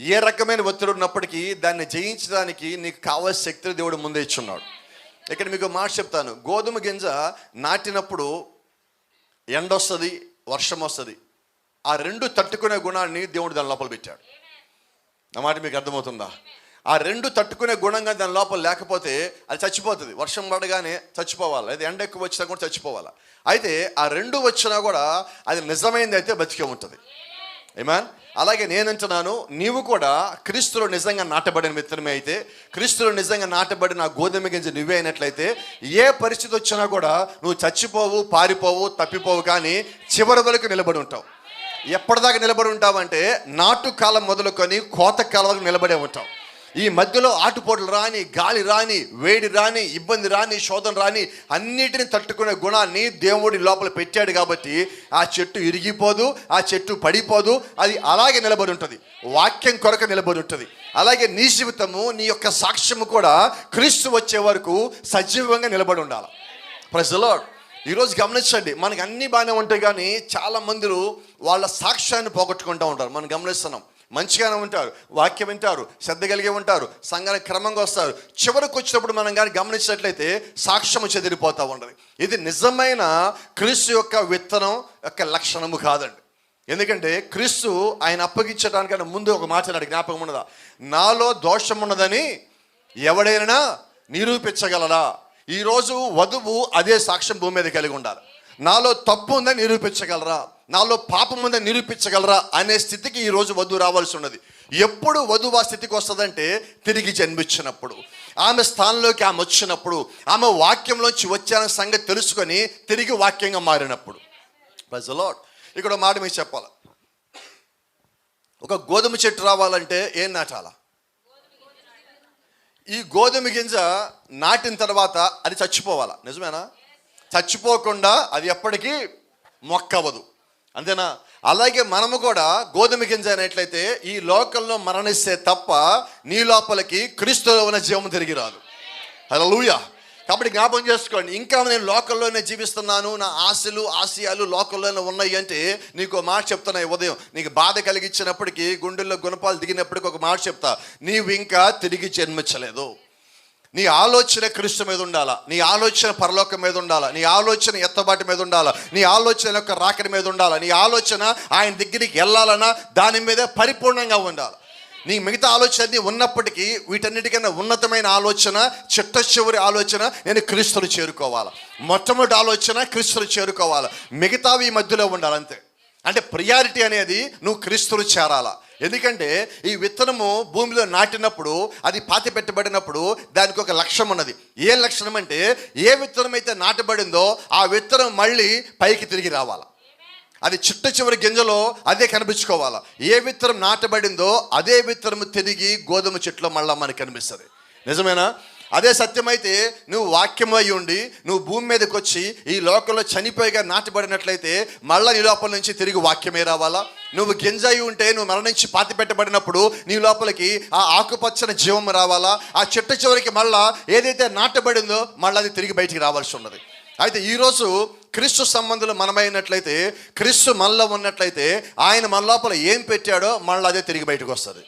ఏ రకమైన ఒత్తిడి ఉన్నప్పటికీ దాన్ని జయించడానికి నీకు కావాల్సిన శక్తిని దేవుడు ముందే ఇచ్చున్నాడు. ఇక్కడ మీకు మాట చెప్తాను. గోధుమ గింజ నాటినప్పుడు ఎండ వస్తుంది వర్షం వస్తుంది. ఆ రెండు తట్టుకునే గుణాన్ని దేవుడు దాని లోపల పెట్టాడు. నా మాట మీకు అర్థమవుతుందా? ఆ రెండు తట్టుకునే గుణంగా దాని లోపల లేకపోతే అది చచ్చిపోతుంది. వర్షం పడగానే చచ్చిపోవాలి? అది ఎండ ఎక్కువ వచ్చినా కూడా చచ్చిపోవాలి? అయితే ఆ రెండు వచ్చినా కూడా అది నిజమైంది అయితే బతికే ఉంటుంది. ఏమాన్ అలాగే నేనంటున్నాను నీవు కూడా క్రీస్తులో నిజంగా నాటబడిన మిత్రమే అయితే క్రీస్తులో నిజంగా నాటబడిన గోధుమ గింజ నువ్వే అయినట్లయితే ఏ పరిస్థితి వచ్చినా కూడా నువ్వు చచ్చిపోవు పారిపోవు తప్పిపోవు కానీ చివరి వరకు నిలబడి ఉంటావు. ఎప్పటిదాకా నిలబడి ఉంటావంటే నాటు కాలం మొదలుకొని కోత కాలం వరకు నిలబడే ఉంటావు. ఈ మధ్యలో ఆటుపోట్లు రాని గాలి రాని వేడి రాని ఇబ్బంది రాని శోధన రాని అన్నిటిని తట్టుకునే గుణాన్ని దేవుడి లోపల పెట్టాడు కాబట్టి ఆ చెట్టు ఇరిగిపోదు ఆ చెట్టు పడిపోదు అది అలాగే నిలబడి ఉంటుంది. వాక్యం కొరకు నిలబడి ఉంటుంది. అలాగే నీ జీవితము నీ యొక్క సాక్ష్యము కూడా క్రీస్తు వచ్చే వరకు సజీవంగా నిలబడి ఉండాలి. ప్రజలో ఈరోజు గమనించండి మనకి అన్ని బాగానే ఉంటాయి కానీ చాలా మంది వాళ్ళ సాక్ష్యాన్ని పోగొట్టుకుంటూ ఉంటారు. మనం గమనిస్తున్నాం మంచిగానే ఉంటారు వాక్యం వింటారు శ్రద్ధ కలిగి ఉంటారు సంఘానికి క్రమంగా వస్తారు. చివరికి వచ్చినప్పుడు మనం కానీ గమనించినట్లయితే సాక్ష్యము చెదిరిపోతూ ఉండదు ఇది నిజమైన క్రీస్తు యొక్క విత్తనం యొక్క లక్షణము కాదండి. ఎందుకంటే క్రీస్తు ఆయన అప్పగించడానికన్నా ముందు ఒక మాట జ్ఞాపకం ఉన్నదా? నాలో దోషం ఉన్నదని ఎవడైనా నిరూపించగలరా ఈరోజు వధువు అదే సాక్ష్యం భూమి మీద కలిగి ఉండాలి. నాలో తప్పు ఉందని నిరూపించగలరా? నాలో పాపం ఉందని నిరూపించగలరా అనే స్థితికి ఈరోజు వధువు రావాల్సి ఉన్నది. ఎప్పుడు వధువు ఆ స్థితికి వస్తుందంటే తిరిగి జన్మించినప్పుడు. ఆమె స్థానంలోకి ఆమె వచ్చినప్పుడు ఆమె వాక్యంలోంచి వచ్చాన సంగతి తెలుసుకొని తిరిగి వాక్యంగా మారినప్పుడు. ప్రజలాడ్ ఇక్కడ మాట మీకు చెప్పాలి. ఒక గోధుమ చెట్టు రావాలంటే ఏం నాటాలా? ఈ గోధుమ గింజ నాటిన తర్వాత అది చచ్చిపోవాలా. నిజమేనా? చచ్చిపోకుండా అది ఎప్పటికీ మొక్కవదు అంతేనా? అలాగే మనము కూడా గోధుమ గింజ అయినట్లయితే ఈ లోకంలో మరణిస్తే తప్ప నీ లోపలికి క్రీస్తులో ఉన్న జీవం తిరిగి రాదు. హల్లెలూయా. కాబట్టి జ్ఞాపకం చేసుకోండి ఇంకా నేను లోకల్లోనే జీవిస్తున్నాను నా ఆశలు ఆశయాలు లోకల్లోనే ఉన్నాయి అంటే నీకు ఒక మాట చెప్తున్నా ఈ ఉదయం. నీకు బాధ కలిగించినప్పటికీ గుండెల్లో గుణపాలు దిగినప్పటికీ ఒక మాట చెప్తా నీవు ఇంకా తిరిగి జన్మించలేదు. నీ ఆలోచన క్రీస్తు మీద ఉండాలా? నీ ఆలోచన పరలోకం మీద ఉండాలా? నీ ఆలోచన ఎత్తబాటి మీద ఉండాలా? నీ ఆలోచన యొక్క రాకడి మీద ఉండాలా? నీ ఆలోచన ఆయన దగ్గరికి వెళ్ళాలన్నా దాని మీద పరిపూర్ణంగా ఉండాలి? నీ మిగతా ఆలోచన ఉన్నప్పటికీ వీటన్నిటికన్నా ఉన్నతమైన ఆలోచన చిట్ట చివరి ఆలోచన నేను క్రీస్తులు చేరుకోవాలి. మొట్టమొదటి ఆలోచన క్రీస్తులు చేరుకోవాలి. మిగతావి ఈ మధ్యలో ఉండాలి అంతే అంటే ప్రియారిటీ అనేది నువ్వు క్రీస్తులు చేరాలా. ఎందుకంటే ఈ విత్తనము భూమిలో నాటినప్పుడు అది పాతి పెట్టబడినప్పుడు దానికి ఒక లక్ష్యం ఉన్నది. ఏ లక్షణం అంటే ఏ విత్తనం అయితే నాటబడిందో ఆ విత్తనం మళ్ళీ పైకి తిరిగి రావాలి. అది చిట్ట చివరి గింజలో అదే కనిపించుకోవాలి. ఏ విత్తనం నాటబడిందో అదే విత్తనం తిరిగి గోధుమ చెట్లో మళ్ళా మనకి కనిపిస్తుంది. నిజమేనా? అదే సత్యమైతే నువ్వు వాక్యం అయి ఉండి నువ్వు భూమి మీదకి వచ్చి ఈ లోకంలో చనిపోయిగా నాటబడినట్లయితే మళ్ళా నీ లోపల నుంచి తిరిగి వాక్యమే రావాలా? నువ్వు గింజ అయి ఉంటే నువ్వు మరణించి పాతి పెట్టబడినప్పుడు నీ లోపలికి ఆ ఆకుపచ్చని జీవం రావాలా? ఆ చెట్టు చివరికి మళ్ళా ఏదైతే నాటబడిందో మళ్ళీ అది తిరిగి బయటికి రావాల్సి ఉన్నది. అయితే ఈరోజు క్రీస్తు సంబంధులు మనమైనట్లయితే క్రీస్తు మనలో ఉన్నట్లయితే ఆయన మన లోపల ఏం పెట్టాడో మళ్ళీ అదే తిరిగి బయటకు వస్తుంది.